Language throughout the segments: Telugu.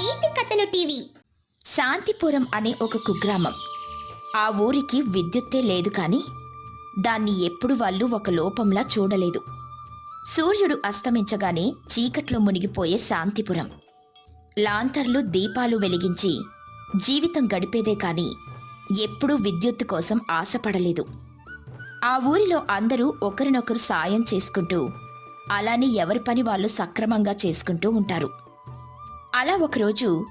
నీతి కథలు టీవీ. శాంతిపురం అనే ఒక కుగ్రామం. ఆ ఊరికి విద్యుత్తే లేదు కానీ దాన్ని ఎప్పుడు వాళ్ళు ఒక లోపంలా చూడలేదు. సూర్యుడు అస్తమించగానే చీకట్లో మునిగిపోయే శాంతిపురం. లాంతర్లు దీపాలు వెలిగించి జీవితం గడిపేదే కాని ఎప్పుడూ విద్యుత్తు కోసం ఆశపడలేదు. ఆ ఊరిలో అందరూ ఒకరినొకరు సాయం చేసుకుంటూ అలానే ఎవరి పని వాళ్ళు సక్రమంగా చేసుకుంటూ ఉంటారు. అలా ఒకరోజు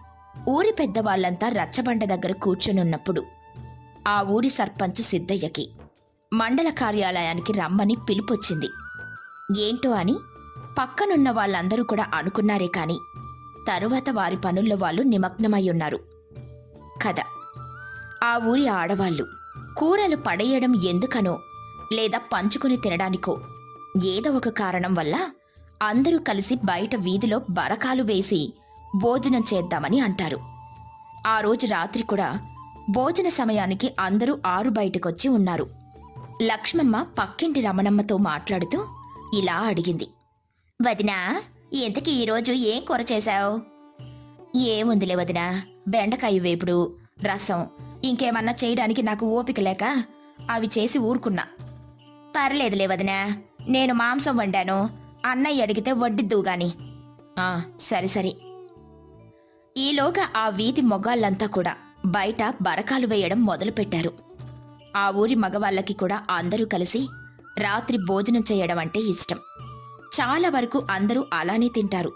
ఊరి పెద్దవాళ్ళంతా రచ్చబండ దగ్గర కూర్చునున్నప్పుడు ఆ ఊరి సర్పంచ్ సిద్ధయ్యకి మండల కార్యాలయానికి రమ్మని పిలుపొచ్చింది. ఏంటో అని పక్కనున్న వాళ్ళందరూ కూడా అనుకున్నారే కాని తరువాత వారి పనుల్లో వాళ్ళు నిమగ్నమై ఉన్నారు. కథ. ఆ ఊరి ఆడవాళ్ళు కూరలు పడేయడం ఎందుకనో లేదా పంచుకుని తినడానికో ఏదో ఒక కారణం వల్ల అందరూ కలిసి బయట వీధిలో బరకాలు వేసి భోజనం చేద్దామని అంటారు. ఆ రోజు రాత్రి కూడా భోజన సమయానికి అందరూ ఆరు బయటకొచ్చి ఉన్నారు. లక్ష్మమ్మ పక్కింటి రమణమ్మతో మాట్లాడుతూ ఇలా అడిగింది. వదినా ఇంతకీ ఈరోజు ఏం కూర చేశావు? ఏముందిలే వదినా బెండకాయ వేపుడు రసం ఇంకేమన్నా చేయడానికి నాకు ఓపిక లేక అవి చేసి ఊరుకున్నా. పర్లేదులే వదినా నేను మాంసం వండాను అన్నయ్య అడిగితే వడ్డిద్దువు గాని. సరే సరే. ఈలోగా ఆ వీధి మొగాళ్ళంతా కూడా బయట బరకాలు వేయడం మొదలుపెట్టారు. ఆ ఊరి మగవాళ్ళకి కూడా అందరూ కలిసి రాత్రి భోజనం చేయడం అంటే ఇష్టం. చాలా వరకు అందరూ అలానే తింటారు.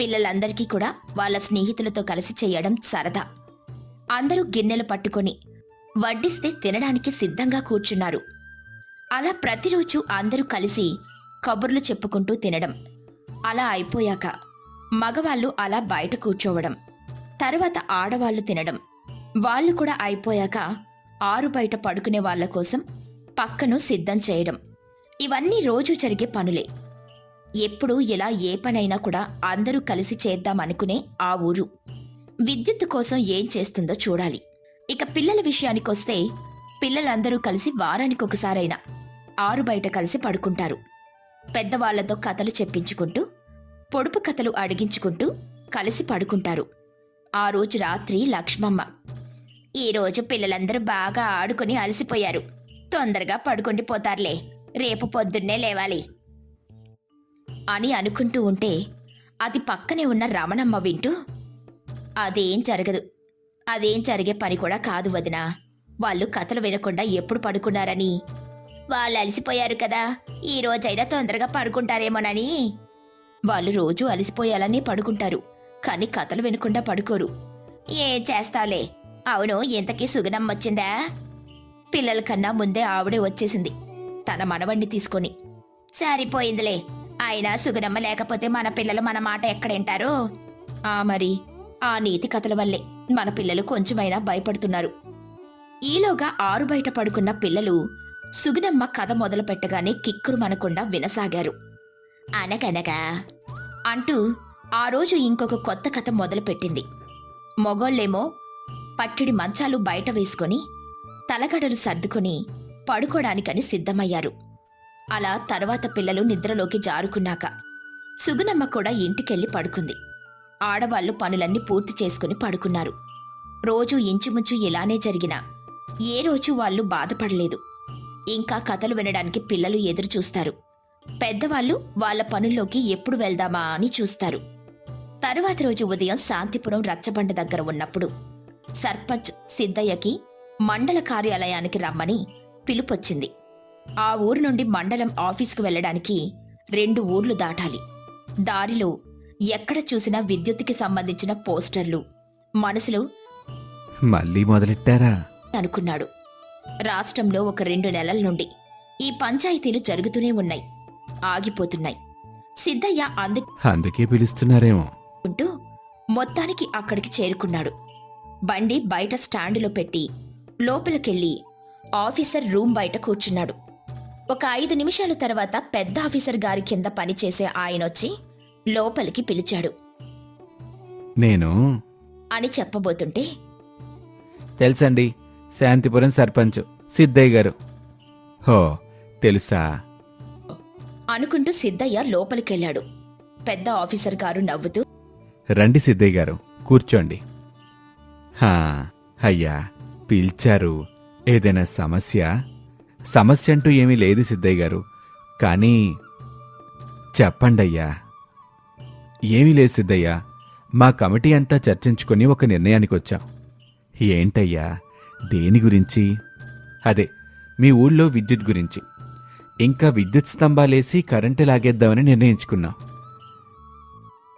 పిల్లలందరికీ కూడా వాళ్ళ స్నేహితులతో కలిసి చేయడం సరదా. అందరూ గిన్నెలు పట్టుకొని వడ్డిస్తే తినడానికి సిద్ధంగా కూర్చున్నారు. అలా ప్రతిరోజు అందరూ కలిసి కబుర్లు చెప్పుకుంటూ తినడం అలా అయిపోయాక మగవాళ్ళు అలా బయట కూర్చోవడం తర్వాత ఆడవాళ్ళు తినడం. వాళ్ళు కూడా అయిపోయాక ఆరు బయట పడుకునే వాళ్ళ కోసం పక్కను సిద్ధం చేయడం. ఇవన్నీ రోజు జరిగే పనులే. ఎప్పుడు ఇలా ఏ పనైనా కూడా అందరూ కలిసి చేద్దామనుకునే ఆ ఊరు. విద్యుత్తు కోసం ఏం చేస్తుందో చూడాలి. ఇక పిల్లల విషయానికొస్తే పిల్లలందరూ కలిసి వారానికి ఒకసారైనా ఆరు బయట కలిసి పడుకుంటారు. పెద్దవాళ్ళతో కథలు చెప్పించుకుంటూ పొడుపు కథలు అడిగించుకుంటూ కలిసి పడుకుంటారు. ఆ రోజు రాత్రి లక్ష్మమ్మ. ఈరోజు పిల్లలందరూ బాగా ఆడుకుని అలసిపోయారు. తొందరగా పడుకుండి పోతారులే. రేపు పొద్దున్నే లేవాలి. అని అనుకుంటూ ఉంటే అది పక్కనే ఉన్న రమణమ్మ వింటూ అదేం జరగదు. అదేం జరిగే పని కూడా కాదు వదినా. వాళ్ళు కథలు వినకుండా ఎప్పుడు పడుకున్నారని. వాళ్ళు అలసిపోయారు కదా. ఈ రోజైనా తొందరగా పడుకుంటారేమోనని. వాళ్ళు రోజు అలసిపోయాలని పడుకుంటారు. కానీ కథలు వినకుండా పడుకోరు. ఏం చేస్తావులే? అవును ఇంతకీ సుగనమ్మ వచ్చిందా? పిల్లల కన్నా ముందే ఆవిడే వచ్చేసింది. తన మనవణ్ణి తీసుకొని. సరిపోయిందిలే. అయినా సుగనమ్మ లేకపోతే మన పిల్లలు మన మాట ఎక్కడేంటారు ఆ మరి ఆ నీతి కథల వల్లే మన పిల్లలు కొంచెమైనా భయపడుతున్నారు. ఈలోగా ఆరు బయట పడుకున్న పిల్లలు సుగనమ్మ కథ మొదలు పెట్టగానే కిక్కురు మనకుండా వినసాగారు. అనగనగా అంటూ ఆ రోజు ఇంకొక కొత్త కథ మొదలుపెట్టింది. మొగోళ్ళేమో పట్టిడి మంచాలు బయట వేసుకొని తలగడలు సర్దుకొని పడుకోడానికని సిద్ధమయ్యారు. అలా తర్వాత పిల్లలు నిద్రలోకి జారుకున్నాక సుగునమ్మ కూడా ఇంటికెళ్ళి పడుకుంది. ఆడవాళ్ళు పనులన్నీ పూర్తి చేసుకుని పడుకున్నారు. రోజు ఇంచుమించు ఇలానే జరిగినా ఏ రోజు వాళ్ళు బాధపడలేదు. ఇంకా కథలు వినడానికి పిల్లలు ఎదురు చూస్తారు పెద్దవాళ్ళు వాళ్ళ పనుల్లోకి ఎప్పుడు వెళ్దామా అని చూస్తారు. తరువాత రోజు ఉదయం శాంతిపురం రచ్చబండ దగ్గర ఉన్నప్పుడు సర్పంచ్ సిద్ధయ్యకి మండల కార్యాలయానికి రమ్మని పిలుపొచ్చింది. ఆ ఊరు నుండి మండలం ఆఫీసుకు వెళ్ళడానికి రెండు ఊర్లు దాటాలి. దారిలో ఎక్కడ చూసినా విద్యుత్తుకి సంబంధించిన పోస్టర్లు మనసులో మళ్ళీ మొదలెట్టారా? అనుకున్నాడు. రాష్ట్రంలో ఒక రెండు నెలల నుండి ఈ పంచాయతీలు జరుగుతూనే ఉన్నాయి. ఆగిపోతున్నాయి. సిద్ధయ్య అందుకే పిలుస్తున్నారేమో. అందుకుంటూ మొత్తానికి అక్కడికి చేరుకున్నాడు. బండి బయట స్టాండులో పెట్టి లోపలికెళ్ళి ఆఫీసర్ రూమ్ బయట కూర్చున్నాడు. ఒక ఐదు నిమిషాల తర్వాత పెద్ద ఆఫీసర్ గారి కింద పనిచేసే ఆయనొచ్చి లోపలికి పిలిచాడు. నేను అని చెప్పబోతుంటే తెలుసండి శాంతిపురం సర్పంచ్ సిద్ధయ్య గారు. హో తెలుసా? అనుకుంటూ సిద్ధయ్య లోపలికెళ్ళాడు. పెద్ద ఆఫీసర్ గారు నవ్వుతూ రండి సిద్ధయ్య గారు కూర్చోండి. హా అయ్యా పిలిచారు. ఏదైనా సమస్య? సమస్య అంటూ ఏమీ లేదు సిద్ధయ్య గారు. కానీ చెప్పండయ్యా ఏమీ లేదు సిద్ధయ్య. మా కమిటీ అంతా చర్చించుకొని ఒక నిర్ణయానికి వచ్చాం. ఏంటయ్యా దేని గురించి? అదే మీ ఊళ్ళో విద్యుత్ గురించి. ఇంకా విద్యుత్ స్తంభాలేసి కరెంటు లాగేద్దామని నిర్ణయించుకున్నాం.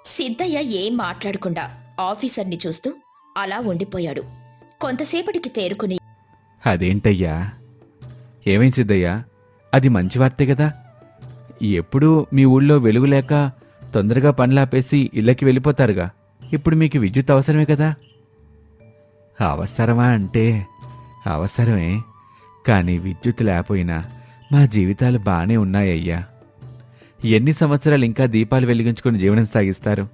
సిద్ధయ్య ఏం మాట్లాడకుండా ఆఫీసర్ని చూస్తూ అలా ఉండిపోయాడు. కొంతసేపటికి తేరుకుని అదేంటయ్యా? ఏమేం సిద్ధయ్యా? అది మంచి వార్తే కదా? ఎప్పుడూ మీ ఊళ్ళో వెలుగు లేక తొందరగా పనులాపేసి ఇళ్ళకి వెళ్ళిపోతారుగా. ఇప్పుడు మీకు విద్యుత్ అవసరమే కదా? అవసరమా అంటే అవసరమే. కానీ విద్యుత్ లేకపోయినా మా జీవితాలు బానే ఉన్నాయ్యా. ఎన్ని సంవత్సరాలు ఇంకా దీపాలు వెలిగించుకుని జీవనం సాగిస్తారు?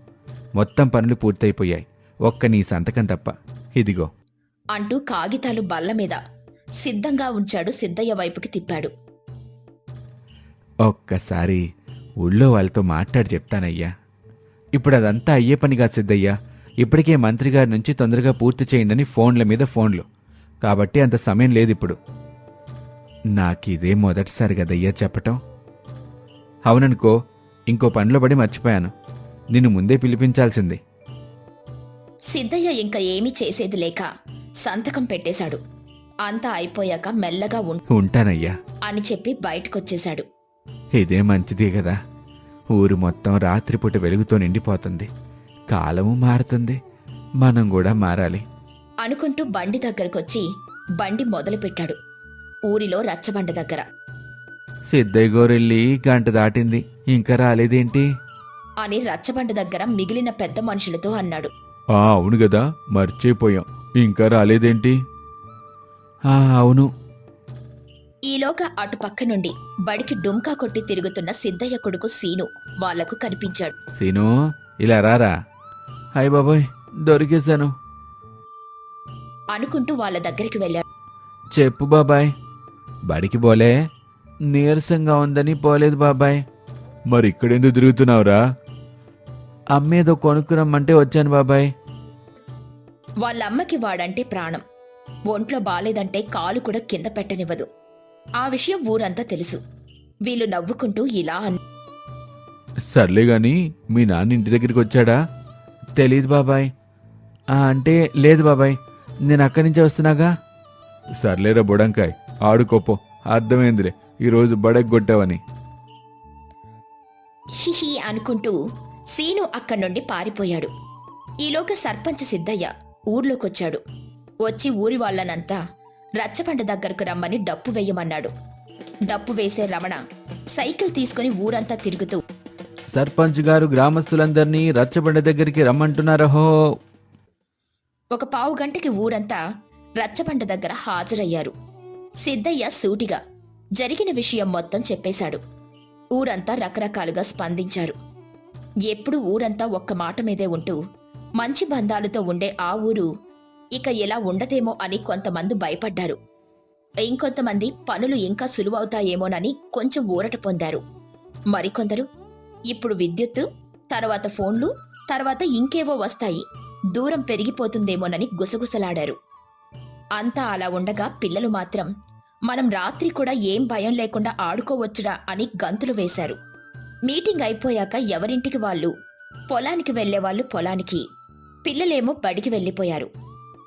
మొత్తం పనులు పూర్తయిపోయాయి. ఒక్క నీ సంతకం తప్ప. ఇదిగో. అంటూ కాగితాలు బల్ల మీద సిద్ధంగా ఉంచాడు సిద్ధయ్య వైపుకి తిప్పాడు. ఒక్కసారి ఊళ్ళో వాళ్ళతో మాట్లాడి చెప్తానయ్యా. ఇప్పుడు అదంతా అయ్యే పనిగా సిద్ధయ్యా. ఇప్పటికే మంత్రి గారి నుంచి తొందరగా పూర్తి చేయండి ఫోన్ల మీద ఫోన్లు. కాబట్టి అంత సమయం లేదు ఇప్పుడు. నాకిదే మొదటిసారి కదయ్యా చెప్పటం. అవుననుకో ఇంకో పనిలో పడి మర్చిపోయాను. నిన్ను ముందే పిలిపించాల్సింది. సిద్ధయ్య ఇంకా ఏమీ చేసేది లేక సంతకం పెట్టేశాడు. అంతా అయిపోయాక మెల్లగా ఉం ఉంటానయ్యా. అని చెప్పి బయటకొచ్చేశాడు. ఇదే మంచిదే కదా. ఊరు మొత్తం రాత్రిపూట వెలుగుతో నిండిపోతుంది. కాలము మారుతుంది. మనం కూడా మారాలి. అనుకుంటూ బండి దగ్గరకొచ్చి బండి మొదలుపెట్టాడు. ఊరిలో రచ్చబండ దగ్గర. సిద్ధయ్య గోరెళ్ళి గంట దాటింది. ఇంకా రాలేదేంటి? అని రచ్చబండ దగ్గర మిగిలిన పెద్ద మనుషులతో అన్నాడు. ఆ అవును కదా మర్చిపోయాం. ఇంకా రాలేదేంటి? ఆ అవును. ఈలోగా అటు పక్క నుండి బడికి డుంకా కొట్టి తిరుగుతున్న సిద్ధయ్య కొడుకు సీను వాళ్ళకు కనిపించాడు. సీను ఇలా రారా? హాయ్ బాబాయ్ దొరికేశాను. అనుకుంటూ వాళ్ళ దగ్గరికి వెళ్ళాడు. చెప్పు బాబాయ్. బడికి పోలే. నీరసంగా ఉందని పోలేదు బాబాయ్. మరి ఇక్కడెందుకు తిరుగుతున్నావురా? అమ్మేదో కొనుక్కురమ్మంటే వచ్చాను బాబాయ్. వాళ్ళమ్మకి వాడంటే ప్రాణం. ఒంట్లో బాలేదంటే కాలు కూడా కింద పెట్టనివ్వదు. ఆ విషయం ఊరంతా తెలుసు. వీళ్ళు నవ్వుకుంటూ ఇలా అన్ సర్లే గాని మీ నాన్న ఇంటి దగ్గరికి వచ్చాడా? తెలీదు బాబాయ్. ఆ, అంటే లేదు బాబాయ్. నేను అక్కడి నుంచే వస్తున్నాగా? సర్లేరా బుడంకాయ్. ఆడుకోపో. అర్థమైందిలే. ఈరోజు బడెగ్గొట్టావని. హిహి అనుకుంటూ సీను అక్కడి నుండి పారిపోయాడు. ఈలోగా సర్పంచ్ సిద్ధయ్య ఊర్లోకొచ్చాడు. వచ్చి ఊరి వాళ్ళనంతా రచ్చబండ దగ్గరకు రమ్మని డప్పు వేయమన్నాడు. డప్పు వేసే రమణ సైకిల్ తీసుకుని ఊరంతా తిరుగుతూ సర్పంచ్ గారు గ్రామస్తులందరినీ రచ్చబండ దగ్గరికి రమ్మంటున్నారహో. ఒక పావు గంటకి ఊరంతా రచ్చబండ దగ్గర హాజరయ్యారు. సిద్ధయ్య సూటిగా జరిగిన విషయం మొత్తం చెప్పేశాడు. ఊరంతా రకరకాలుగా స్పందించారు. ఎప్పుడు ఊరంతా ఒక్క మాట మీదే ఉంటూ మంచి బంధాలతో ఉండే ఆ ఊరు ఇక ఎలా ఉండదేమో అని కొంతమంది భయపడ్డారు. ఇంకొంతమంది పనులు ఇంకా సులువవుతాయేమోనని కొంచెం ఊరట పొందారు. మరికొందరు ఇప్పుడు విద్యుత్తు తర్వాత ఫోన్లు తర్వాత ఇంకేవో వస్తాయి దూరం పెరిగిపోతుందేమోనని గుసగుసలాడారు. అంతా అలా ఉండగా పిల్లలు మాత్రం మనం రాత్రి కూడా ఏం భయం లేకుండా ఆడుకోవచ్చురా అని గంతులు వేశారు. మీటింగ్ అయిపోయాక ఎవరింటికి వాళ్ళు? పొలానికి వెళ్ళేవాళ్ళు పొలానికి. పిల్లలేమో బడికి వెళ్ళిపోయారు.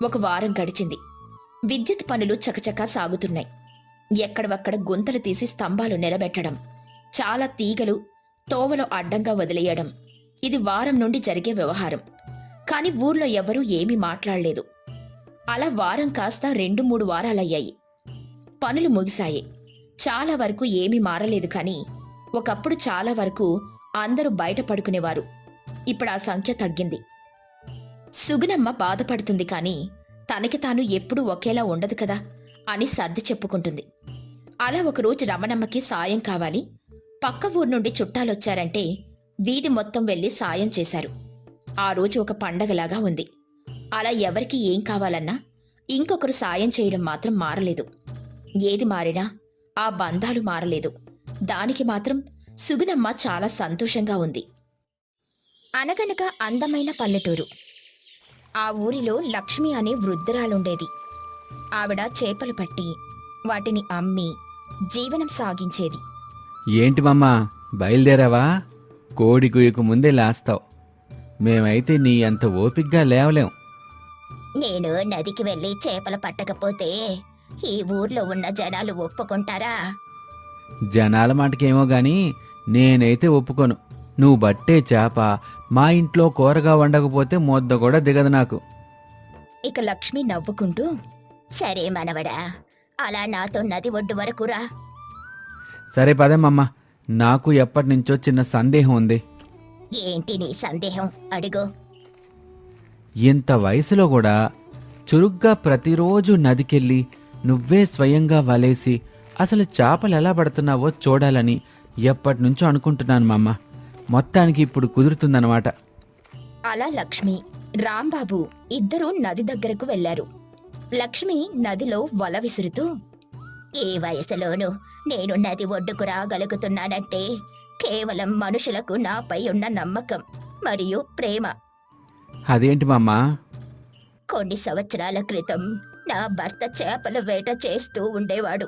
ఒక వారం గడిచింది. విద్యుత్ పనులు చకచకా సాగుతున్నాయి. ఎక్కడవక్కడ గుంతలు తీసి స్తంభాలు నిలబెట్టడం చాలా తీగలు తోవలో అడ్డంగా వదిలేయడం ఇది వారం నుండి జరిగే వ్యవహారం. కాని ఊర్లో ఎవరూ ఏమీ మాట్లాడలేదు. అలా వారం కాస్త రెండు మూడు వారాలయ్యాయి. పనులు ముగిశాయి. చాలా వరకు ఏమీ మారలేదు కానీ ఒకప్పుడు చాలా వరకు అందరూ బయట పడుకునేవారు. ఇప్పుడు ఆ సంఖ్య తగ్గింది. సుగునమ్మ బాధపడుతుంది కానీ తనకి తాను ఎప్పుడూ ఒకేలా ఉండదు కదా అని సర్ది చెప్పుకుంటుంది. అలా ఒకరోజు రమణమ్మకి సాయం కావాలి. పక్క ఊరు నుండి చుట్టాలొచ్చారంటే వీధి మొత్తం వెళ్ళి సాయం చేశారు. ఆ రోజు ఒక పండగలాగా ఉంది. అలా ఎవరికి ఏం కావాలన్నా ఇంకొకరు సాయం చేయడం మాత్రం మారలేదు. ఏది మారినా ఆ బంధాలు మారలేదు. దానికి మాత్రం సుగునమ్మ చాలా సంతోషంగా ఉంది. అనగనగా అందమైన పల్లెటూరు. ఆ ఊరిలో లక్ష్మి అనే వృద్ధురాలుండేది. ఆవిడ చేపలు పట్టి వాటిని అమ్మి జీవనం సాగించేది. ఏంటి మమ్మా బయలుదేరావా? కోడి గుయ్యకు ముందే లేస్తావు. మేమైతే నీ అంత ఓపిగ్గా లేవలేం. నేను నదికి వెళ్ళి చేపలు పట్టకపోతే ఈ ఊర్లో ఉన్న జనాలు ఒప్పుకుంటారా? జనాల మాటకేమో గాని నేనైతే ఒప్పుకోను. నువ్వు బట్టే చేప మా ఇంట్లో కూరగా వండకపోతే మొద్ద కూడా దిగదు నాకు. ఇక లక్ష్మి నవ్వుకుంటూ సరే మనవడా అలా నాతో నది ఒడ్డు వరకు రా. సరే పదమ్మమ్మ నాకు ఎప్పటి నుంచో చిన్న సందేహం ఉంది. ఏంటి నీ సందేహం? అడుగు. ఇంత వయసులో కూడా చురుగ్గా ప్రతిరోజు నదికెళ్ళి నువ్వే స్వయంగా వలేసి అసలు చేపలు ఎలా పడుతున్నావో చూడాలని ఎప్పటి నుంచో అనుకుంటున్నాను మామ. మొత్తానికి ఇప్పుడు కుదురుతుందన్నమాట. అలా లక్ష్మి రాంబాబు ఇద్దరూ నది దగ్గరకు వెళ్ళారు లక్ష్మి నదిలో వల విసురుతూ ఏ వయసులోనూ నేను నది ఒడ్డుకు రాగలుగుతున్నానంటే కేవలం మనుషులకు నాపై ఉన్న నమ్మకం మరియు ప్రేమ. అదేంటి మామ? కొన్ని సంవత్సరాల క్రితం నా భర్త చేపల వేట చేస్తూ ఉండేవాడు.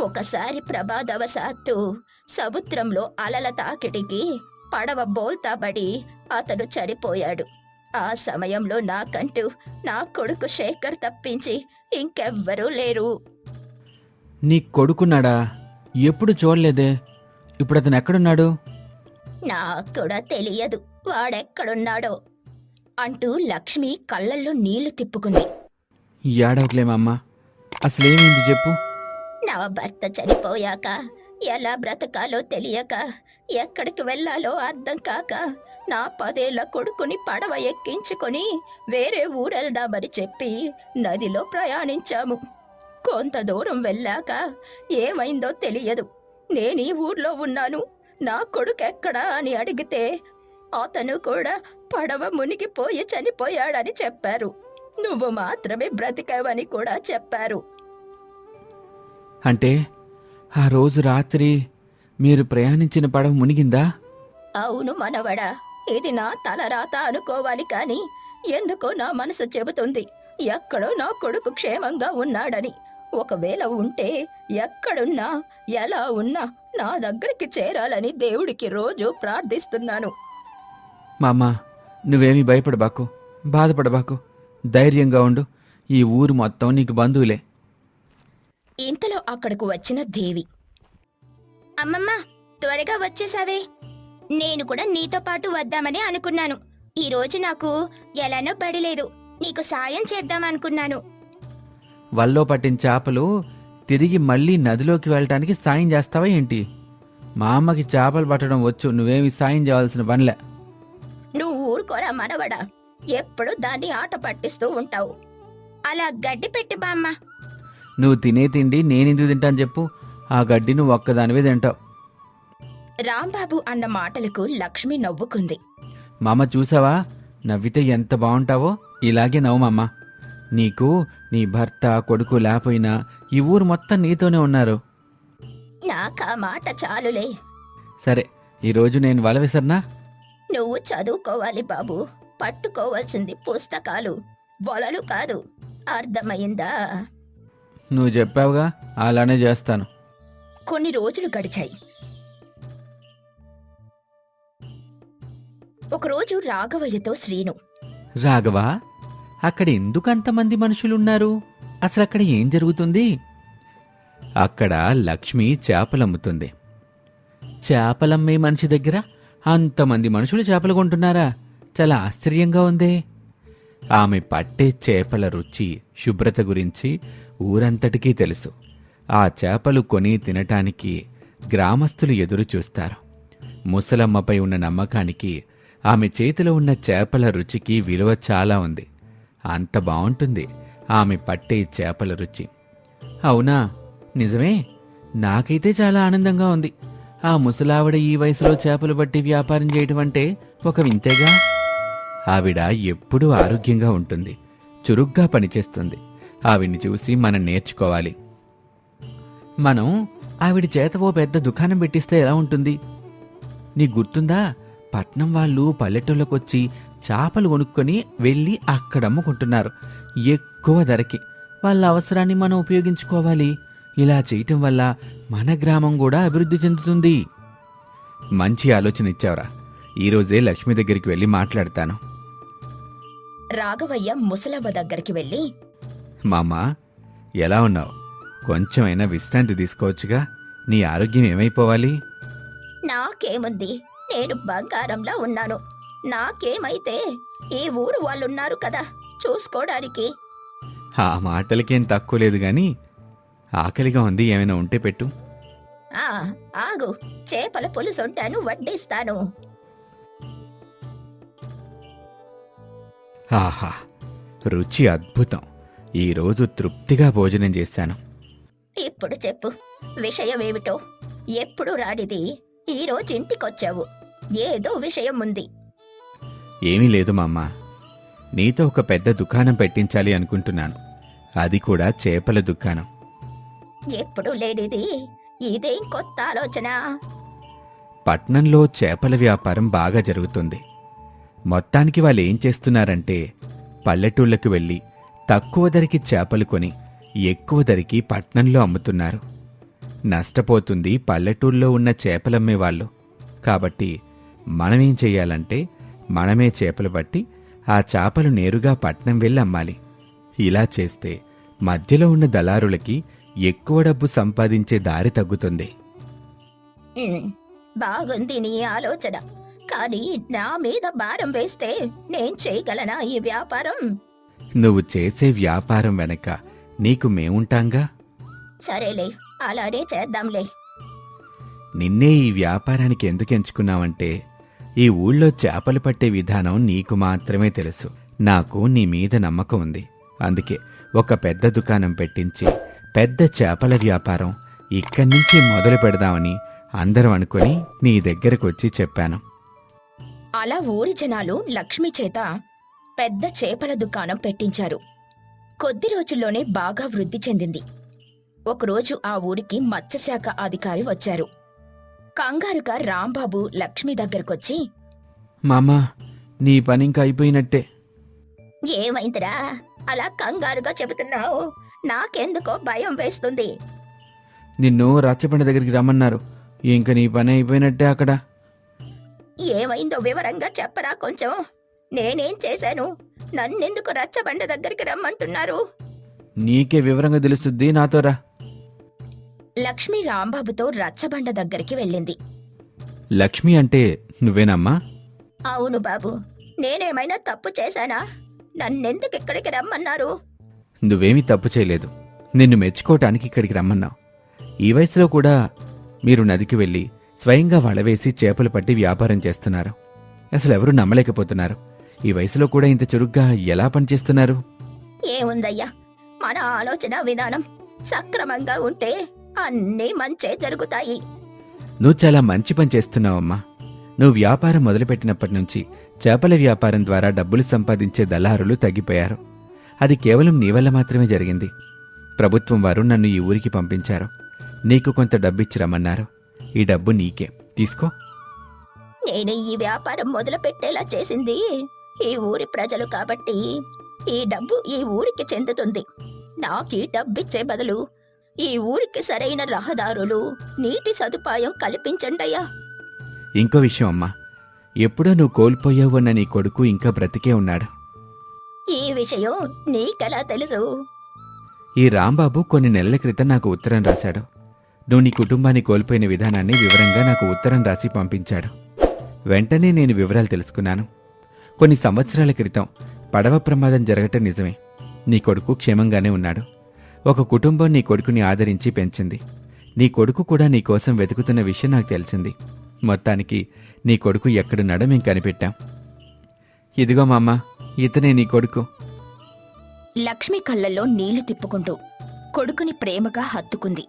ఒకసారి ప్రమాదవశాత్తు సముద్రంలో అలల తాకిడికి పడవ బోల్తాబడి అతను చనిపోయాడు. ఆ సమయంలో నాకంటూ నా కొడుకు శేఖర్ తప్పించి ఇంకెవ్వరూ లేరు. నీ కొడుకున్నాడా? ఎప్పుడు చూడలేదే? ఇప్పుడు అతను ఎక్కడున్నాడు? నాకు కూడా తెలియదు. వాడెక్కడున్నాడో అంటూ లక్ష్మి కళ్ళల్లో నీళ్ళు తిప్పుకుంది. ఏడవట్లేమమ్మా అసలేమైంది చెప్పు. నా భర్త చనిపోయాక ఎలా బ్రతకాలో తెలియక ఎక్కడికి వెళ్ళాలో అర్థం కాక నా పదేళ్ళ కొడుకుని పడవ ఎక్కించుకొని వేరే ఊరెళ్దామని చెప్పి నదిలో ప్రయాణించాము. కొంత దూరం వెళ్ళాక ఏమైందో తెలియదు. నేను ఈ ఊర్లో ఉన్నాను. నా కొడుకు ఎక్కడా అని అడిగితే అతను కూడా పడవ మునిగిపోయి చనిపోయాడని చెప్పారు. నువ్వు మాత్రమే బ్రతికావని కూడా చెప్పారు. అంటే ఆ రోజు రాత్రి మీరు ప్రయాణించిన పడవ మునిగిందా? అవును మనవడా ఇది నా తలరాత అనుకోవాలి కాని ఎందుకో నా మనసు చెబుతుంది. ఎక్కడో నా కొడుకు క్షేమంగా ఉన్నాడని. ఒకవేళ ఉంటే ఎక్కడున్నా ఎలా ఉన్నా నా దగ్గరికి చేరాలని దేవుడికి రోజు ప్రార్థిస్తున్నాను. మామా నువ్వేమీ భయపడబాకు బాధపడబాకు. ధైర్యంగా ఉండు. ఈ ఊరు మొత్తం నీకు బంధువులే. ఇంతలో అక్కడకు వచ్చిన దేవి. అమ్మమ్మ త్వరగా వచ్చేసావే. నేను కూడా నీతో పాటు వద్దామని అనుకున్నాను. ఈ రోజు నాకు ఎలానో పడిలేదు. నీకు సాయం చేద్దామనుకున్నాను వల్లో పట్టిన చేపలు తిరిగి మళ్ళీ నదిలోకి వెళ్ళటానికి సాయం చేస్తావా ఏంటి? మా అమ్మకి చేపలు పట్టడం వచ్చు. నువ్వేమి సాయం చేయాల్సిన పనిలే. నువ్వు ఊరుకోరా మనవడా. ఎప్పుడు దాన్ని ఆట పట్టిస్తూ ఉంటావు. అలా గడ్డి పెట్టి బామ్మ నువ్వు తినే తిండి నేనెందుకు తింటాను చెప్పు. ఆ గడ్డి నువ్వు ఒక్కదానివే తింటావు. రాంబాబు అన్న మాటలకు లక్ష్మి నవ్వుకుంది. మామ చూసావా? నవ్వితే ఎంత బాగుంటావో? ఇలాగే నవ్వు మామ. నీకు నీ భర్త కొడుకు లేకపోయినా ఈ ఊరు మొత్తం నీతోనే ఉన్నారు. నాకా మాట చాలులే. సరే ఈరోజు నేను వల విసరనా? నువ్వు చదువుకోవాలి బాబు. పట్టుకోవాల్సింది పుస్తకాలు. వలలు కాదు. అర్థమైందా? నువ్వు చెప్పావుగా అలానే చేస్తాను. కొన్ని రోజులు గడిచాయి. ఒకరోజు రాఘవయ్యతో శ్రీను. రాఘవా అక్కడ ఎందుకు అంతమంది మనుషులున్నారు? అసలు అక్కడ ఏం జరుగుతుంది? అక్కడ లక్ష్మి చేపలమ్ముతుంది. చేపలమ్మే మనిషి దగ్గర అంతమంది మనుషులు చేపలు కొంటున్నారా? చాలా ఆశ్చర్యంగా ఉందే. ఆమె పట్టే చేపల రుచి శుభ్రత గురించి ఊరంతటికీ తెలుసు. ఆ చేపలు కొని తినటానికి గ్రామస్తులు ఎదురు చూస్తారు. ముసలమ్మపై ఉన్న నమ్మకానికి ఆమె చేతిలో ఉన్న చేపల రుచికి విలువ చాలా ఉంది. అంత బావుంటుంది ఆమె పట్టే చేపల రుచి. అవునా? నిజమే? నాకైతే చాలా ఆనందంగా ఉంది. ఆ ముసలావిడ ఈ వయసులో చేపలు పట్టి వ్యాపారం చేయటం అంటే ఒక వింతేగా? ఆవిడ ఎప్పుడూ ఆరోగ్యంగా ఉంటుంది. చురుగ్గా పనిచేస్తుంది. ఆవిడ్ని చూసి మనం నేర్చుకోవాలి. మనం ఆవిడ చేత ఓ పెద్ద దుకాణం పెట్టిస్తే ఎలా ఉంటుంది? నీ గుర్తుందా? పట్నం వాళ్ళు పల్లెటూళ్ళకొచ్చి చేపలు కొనుక్కొని వెళ్ళి అక్కడ అమ్ముకుంటున్నారు. ఎక్కువ ధరకి. వాళ్ళ అవసరాన్ని మనం ఉపయోగించుకోవాలి. ఇలా చేయటం వల్ల మన గ్రామం కూడా అభివృద్ధి చెందుతుంది. మంచి ఆలోచన ఇచ్చావరా. ఈరోజే లక్ష్మి దగ్గరికి వెళ్ళి మాట్లాడతాను. రాఘవయ్య ముసలవ్వ దగ్గరికి వెళ్ళి మామా ఎలా ఉన్నావు? కొంచెమైనా విశ్రాంతి తీసుకోవచ్చుగా? నీ ఆరోగ్యం ఏమైపోవాలి? నాకేముంది? నేను బంగారంలా ఉన్నాను. నాకేమైతే ఈ ఊరు వాళ్ళున్నారు కదా చూసుకోవడానికి. ఆ మాటలకేం తక్కువ లేదు గాని ఆకలిగా ఉంది ఏమైనా ఉంటే పెట్టు. ఆ ఆగు. చేపల పులుసుంటాను వడ్డిస్తాను. ఆహా రుచి అద్భుతం. ఈరోజు తృప్తిగా భోజనం చేశాను. ఇప్పుడు చెప్పు విషయమేమిటో? ఎప్పుడు రాడిది ఈ రోజు ఇంటికొచ్చావు. ఏదో విషయం ఉంది. ఏమీ లేదు మామ్మ. నీతో ఒక పెద్ద దుకాణం పెట్టించాలి అనుకుంటున్నాను. అది కూడా చేపల దుకాణం. ఎప్పుడు లేనిది? ఇదేం కొత్త ఆలోచన? పట్నంలో చేపల వ్యాపారం బాగా జరుగుతుంది. మొత్తానికి వాళ్ళు ఏం చేస్తున్నారంటే పల్లెటూళ్ళకు వెళ్ళి తక్కువ ధరకి చేపలు కొని ఎక్కువ ధరకి పట్నంలో అమ్ముతున్నారు. నష్టపోతుంది పల్లెటూళ్ళలో ఉన్న చేపలమ్మే వాళ్ళు. కాబట్టి మనమేం చెయ్యాలంటే మనమే చేపలు పట్టి ఆ చేపలు నేరుగా పట్నం వెళ్ళి అమ్మాలి. ఇలా చేస్తే మధ్యలో ఉన్న దళారులకి ఎక్కువ డబ్బు సంపాదించే దారి తగ్గుతుంది. బాగుంది నీ ఆలోచన. కానీ నా మీద భారం వేస్తే నేను చేయగలనా ఈ వ్యాపారం? నువ్వు చేసే వ్యాపారం వెనక నీకు మేముంటాంగా? సరేలే అలానే చేద్దాంలే. నిన్నే ఈ వ్యాపారానికి ఎందుకు ఎంచుకున్నావంటే ఈ ఊళ్ళో చేపలు పట్టే విధానం నీకు మాత్రమే తెలుసు. నాకు నీ మీద నమ్మకం ఉంది. అందుకే ఒక పెద్ద దుకాణం పెట్టించి పెద్ద చేపల వ్యాపారం ఇక్కడి నుంచి మొదలు పెడదామని అందరం అనుకుని నీ దగ్గరకు వచ్చి చెప్పాను. అలా ఊరి జనాలు లక్ష్మి చేత పెద్ద చేపల దుకాణం పెట్టించారు. కొద్ది రోజుల్లోనే బాగా వృద్ధి చెందింది. ఒకరోజు ఆ ఊరికి మత్స్యశాఖ అధికారి వచ్చారు. కంగారుగా రాంబాబు లక్ష్మి దగ్గరకొచ్చి మామా నీ పని ఇంకా అయిపోయినట్టే. ఏమైందిరా? అలా కంగారుగా చెబుతున్నావు. నాకెందుకో భయం వేస్తుంది. నిన్ను రచ్చబండ దగ్గరికి రమ్మన్నారు. ఇంక నీ పని అయిపోయినట్టే అక్కడ. ఏమైందో వివరంగా చెప్పరా కొంచెం. నేనేం చేశాను? నన్నెందుకు రచ్చబండ దగ్గరికి రమ్మంటున్నారు? నీకే వివరంగా తెలుస్తుంది నాతో రా. లక్ష్మి రాంబాబుతో రచ్చబండ దగ్గరికి వెళ్ళింది. లక్ష్మి అంటే నువ్వేనమ్మా? అవును బాబు నేనేమైనా తప్పు చేశానా? నన్నెందుకు ఇక్కడికి రమ్మన్నారు? నువ్వేమీ తప్పు చేయలేదు. నిన్ను మెచ్చుకోవటానికి ఇక్కడికి రమ్మన్నావు. ఈ వయసులో కూడా మీరు నదికి వెళ్ళి స్వయంగా వలవేసి చేపలు పట్టి వ్యాపారం చేస్తున్నారు. అసలు ఎవరు నమ్మలేకపోతున్నారు. ఈ వయసులో కూడా ఇంత చురుగ్గా ఎలా పనిచేస్తున్నారు? ఏముందయ్యా? మన ఆలోచన విధానం సక్రమంగా ఉంటే అన్నీ మంచే జరుగుతాయి. నువ్వు చాలా మంచి పని చేస్తున్నావమ్మా. నువ్వు వ్యాపారం మొదలుపెట్టినప్పటి నుంచి చేపల వ్యాపారం ద్వారా డబ్బులు సంపాదించే దళారులు తగ్గిపోయారు. అది కేవలం నీ వల్ల మాత్రమే జరిగింది. ప్రభుత్వం వారు నన్ను ఈ ఊరికి పంపించారు. నీకు కొంత డబ్బిచ్చి రమ్మన్నారు. ఈ డబ్బు నీకే. తీసుకో. నేను ఈ వ్యాపారం మొదలు పెట్టేలా చేసింది ఈ ఊరి ప్రజలు కాబట్టి ఈ డబ్బు ఈ ఊరికి చెందుతుంది. నాకు ఈ డబ్బిచ్చే బదులు ఈ ఊరికి సరైన రహదారులు నీటి సదుపాయం కల్పించండయ్యా. ఇంకో విషయం అమ్మా. ఎప్పుడో నువ్వు కోల్పోయావు అన్న నీ కొడుకు ఇంకా బ్రతికే ఉన్నాడు. ఈ విషయం నీకెలా తెలుసు? ఈ రాంబాబు కొన్ని నెలల క్రితం నాకు ఉత్తరం రాశాడు. నువ్వు నీ కుటుంబాన్ని కోల్పోయిన విధానాన్ని వివరంగా నాకు ఉత్తరం రాసి పంపించాడు. వెంటనే నేను వివరాలు తెలుసుకున్నాను. కొన్ని సంవత్సరాల క్రితం పడవ ప్రమాదం జరగటం నిజమే. నీ కొడుకు క్షేమంగానే ఉన్నాడు. ఒక కుటుంబం నీ కొడుకుని ఆదరించి పెంచింది. నీ కొడుకు కూడా నీ కోసం వెతుకుతున్న విషయం నాకు తెలిసింది. మొత్తానికి నీ కొడుకు ఎక్కడున్నాడో మేము కనిపెట్టాం. ఇదిగో మామ ఇతనే నీ కొడుకు. లక్ష్మి కళ్ళల్లో నీళ్ళు తిప్పుకుంటూ కొడుకుని ప్రేమగా హత్తుకుంది.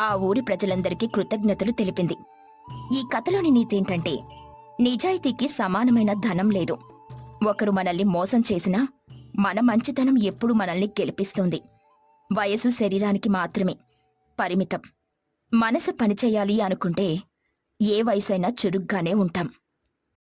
ఆ ఊరి ప్రజలందరికీ కృతజ్ఞతలు తెలిపింది. ఈ కథలోని నీతేంటంటే నిజాయితీకి సమానమైన ధనం లేదు. ఒకరు మనల్ని మోసం చేసినా మన మంచితనం ఎప్పుడు మనల్ని గెలిపిస్తుంది. వయసు శరీరానికి మాత్రమే పరిమితం. మనసు పనిచేయాలి అనుకుంటే ఏ వయసైనా చురుగ్గానే ఉంటాం.